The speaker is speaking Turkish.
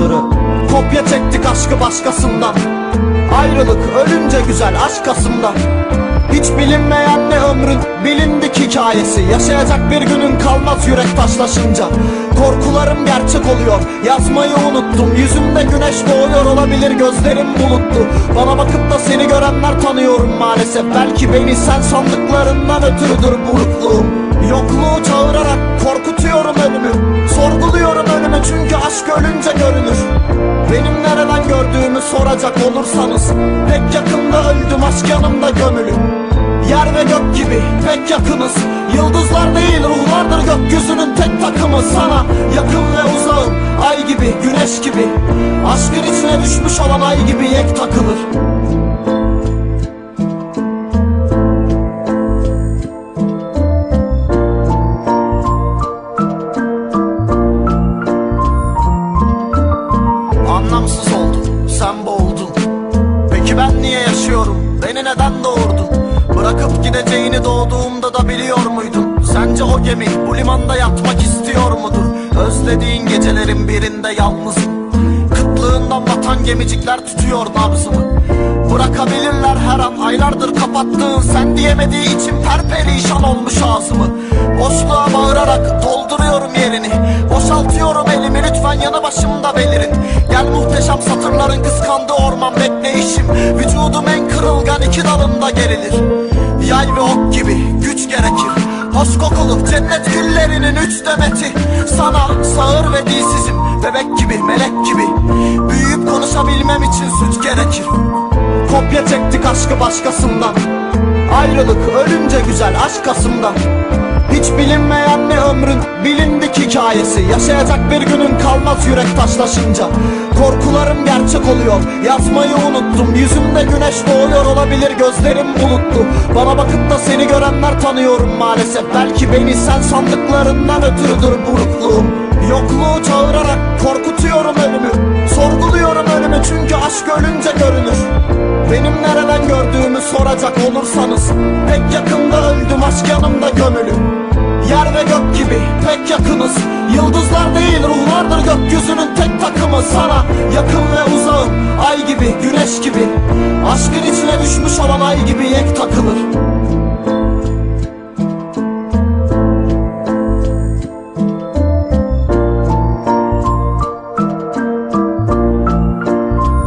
fotoğrafları Kopya çektik aşkı başkasından. Ayrılık ölünce güzel aşk Kasım'da hiç bilinmeyen ne ömrün bilindik hikayesi. Yaşayacak bir günün kalmaz yürek taşlaşınca. Korkularım gerçek oluyor. Yazmayı unuttum. Yüzümde güneş doğuyor olabilir gözlerim bulutlu. Bana bakıp da seni görenler tanıyorum maalesef. Belki beni sen sandıklarından ötürüdür burukluğum Yokluğu çağırarak soracak olursanız Pek yakında öldüm aşk yanımda gömülü. Yer ve gök gibi pek yakınız Yıldızlar değil ruhlardır gökyüzünün tek takımı. Sana yakın ve uzağım ay gibi güneş gibi Aşkın içine düşmüş olan ay gibi yek takılır Peki ben niye yaşıyorum, beni neden doğurdun? Bırakıp gideceğini doğduğumda da biliyor muydun? Sence o gemi bu limanda yatmak istiyor mudur? Özlediğin gecelerin birinde yalnızım. Kıtlığından batan gemicikler tutuyor nabzımı. Bırakabilirler her an. Aylardır kapattığın Sen diyemediği için perperişan olmuş ağzımı. Boşluğa bağırarak dolduruyorum yerini. Boşaltıyorum elimi. Lütfen yanı başımda muhteşem satırların kıskandığı orman bekleyişim. Vücudum en kırılgan iki dalında gerilir. Yay ve ok gibi güç gerekir. Hoş kokulu cennet güllerinin üç demeti. Sana sağır ve dilsizim Bebek gibi melek gibi. Büyüyüp konuşabilmem için süt gerekir. Kopya çektik aşkı başkasından. Ayrılık ölünce güzel aşk Kasım'da hiç bilinmeyen ne ömrün bilindik hikayesi. Yaşayacak bir günün kalmaz yürek taşlaşınca. Korkularım gerçek oluyor. Yazmayı unuttum. Yüzümde güneş doğuyor olabilir. Gözlerim bulutlu. Bana bakıp da seni görenler tanıyorum maalesef. Belki beni sen sandıklarından ötürüdür burukluğum. Yokluğu çağırarak korkutuyorum ölümü. Sorguluyorum ölümü çünkü aşk ölünce görünür. Benim nereden gördüğümü soracak olursanız Pek yakında öldüm aşk yanımda gömülü Yer ve gök gibi pek yakınız. Yıldızlar değil ruhlardır gökyüzünün tek takımı Sana. Yakın ve